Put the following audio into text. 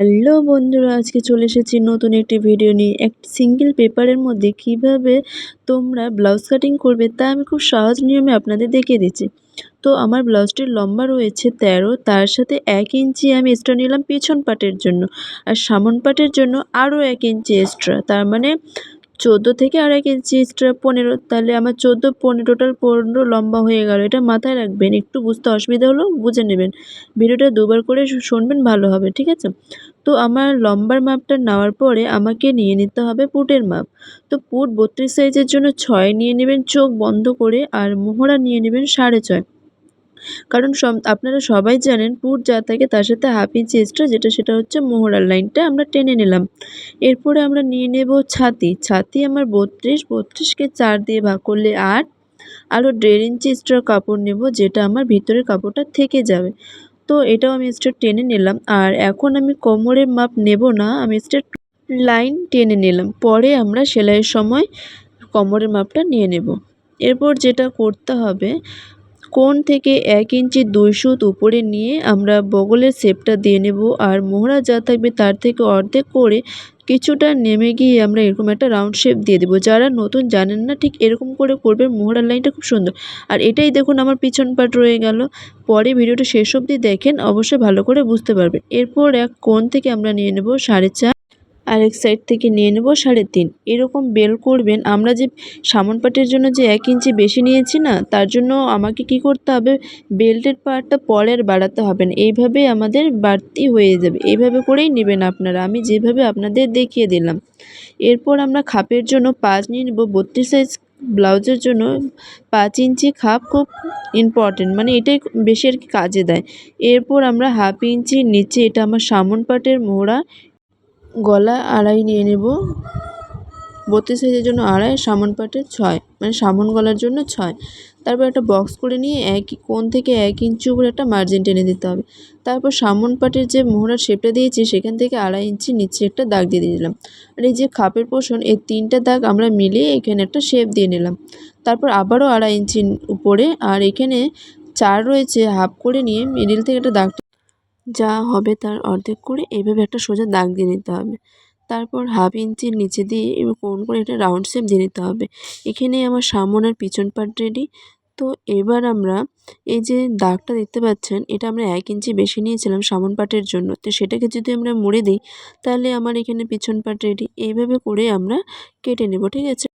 Hello বন্ধুরা, আজকে চলে এসেছি নতুন একটি ভিডিও নিয়ে। এক সিঙ্গেল পেপারের মধ্যে কীভাবে তোমরা ব্লাউজ কাটিং করবে তা আমি খুব সহজ নিয়মে আপনাদের দেখিয়ে দিচ্ছি। তো আমার ব্লাউজটির লম্বা রয়েছে ১৩ তার সাথে এক ইঞ্চি আমি এক্সট্রা নিলাম পেছন পাটের জন্য। আর সামন পাটের জন্য আরও এক ইঞ্চি এক্সট্রা তার মানে চোদ্দ থেকে আড়াই ইঞ্চি এক্সট্রা পনেরো, তাহলে আমার চোদ্দ, পনেরো টোটাল পনেরো লম্বা হয়ে গেল। এটা মাথায় রাখবেন, একটু বুঝতে অসুবিধা হলেও বুঝে নেবেন। ভিডিওটা দুবার করে শুনবেন, ভালো হবে, ঠিক আছে? তো আমার লম্বার মাপটা নেওয়ার পরে আমাকে নিয়ে নিতে হবে পুটের মাপ। তো পুট বত্রিশ সাইজের জন্য ছয় নিয়ে নেবেন, চোখ বন্ধ করে, আর মোহরা নিয়ে নেবেন সাড়ে ছয়। কারণ সব, আপনারা সবাই জানেন পুট যা থাকে তার সাথে হাফ ইঞ্চি এক্সট্রা যেটা সেটা হচ্ছে মোহরার লাইনটা আমরা টেনে নিলাম। এরপরে আমরা নিয়ে নেব ছাতি। ছাতি আমার বত্রিশ, বত্রিশকে চার দিয়ে ভাগ করলে আট। আরও দেড় ইঞ্চি এক্সট্রা কাপড় নেব, যেটা আমার ভিতরের কাপড়টা থেকে যাবে। তো এটাও আমি স্ট্রেট টেনে নিলাম। আর এখন আমি কোমরের মাপ নেব না, আমি স্ট্রেট লাইন টেনে নিলাম। পরে আমরা সেলাইয়ের সময় কোমরের মাপটা নিয়ে নেব। এরপর যেটা করতে হবে কোন থেকে এক ইঞ্চি দুই সুত উপরে নিয়ে আমরা বগলের শেপটা দিয়ে নেব। আর মোহরা যা থাকবে তার থেকে অর্ধেক করে কিছুটা নেমে গিয়ে আমরা এরকম একটা রাউন্ড শেপ দিয়ে দেবো। যারা নতুন জানেন না ঠিক এরকম করে করবে মোহরার লাইনটা খুব সুন্দর। আর এটাই দেখুন আমার পিছন পাট রয়ে গেল। পরে ভিডিওটা শেষ অবধি দেখেন, অবশ্যই ভালো করে বুঝতে পারবেন। এরপর এক কোণ থেকে আমরা নিয়ে নেব সাড়ে চার আরেক সাইড থেকে নিয়ে নেব সাড়ে তিন। এরকম বেল করবেন। আমরা যে সামন পাটের জন্য যে এক ইঞ্চি বেশি নিয়েছি না, তার জন্য আমাকে কি করতে হবে? বেল্টের পার্টটা পরের বাড়াতে হবে না। এইভাবে আমাদের বাড়তি হয়ে যাবে। এইভাবে করেই নেবেন আপনারা। আমি যেভাবে আপনাদের দেখিয়ে দিলাম। এরপর আমরা খাপের জন্য পাঁচ নিয়ে নেব। বত্রিশ সাইজ ব্লাউজের জন্য পাঁচ ইঞ্চি খাপ খুব ইম্পর্টেন্ট মানে এটাই বেশি আর কি কাজে দেয়। এরপর আমরা হাফ ইঞ্চি নিচে, এটা আমার সামন পাটের মোড়া গলা আড়াই নিয়ে নেব। বত্রিশ সাইজের জন্য আড়াই, সামন পাটের ছয় মানে সামন গলার জন্য ছয়। তারপর একটা বক্স করে নিয়ে এক কোণ থেকে এক ইঞ্চি উপরে একটা মার্জিন টেনে দিতে হবে। তারপর সামন পাটের যে মোহরার শেপটা দিয়েছি, সেখান থেকে আড়াই ইঞ্চি নিচে একটা দাগ দিয়ে দিলাম। আর এই যে খাপের পোষণ এই তিনটা দাগ আমরা মিলিয়ে এখানে একটা শেপ দিয়ে নিলাম। তারপর আবারও আড়াই ইঞ্চি উপরে, আর এখানে চার রয়েছে হাফ করে নিয়ে মিডিল থেকে একটা দাগ যা হবে তার অর্ধেক করে এইভাবে একটা সোজা দাগ দিয়ে নিতে হবে। তারপর হাফ ইঞ্চির নিচে দিয়ে এবার কোন করে একটা রাউন্ড শেপ দিয়ে নিতে হবে। এখানেই আমার সামন আর পিছন পার্ট রেডি তো এবার আমরা এই যে দাগটা দেখতে পাচ্ছেন, এটা আমরা এক ইঞ্চি বেশি নিয়েছিলাম সামন পাটের জন্য। তো সেটাকে যদি আমরা মুড়ে দিই, তাহলে আমার এখানে পিছন পাট রেডি এইভাবে করে আমরা কেটে নেব, ঠিক আছে?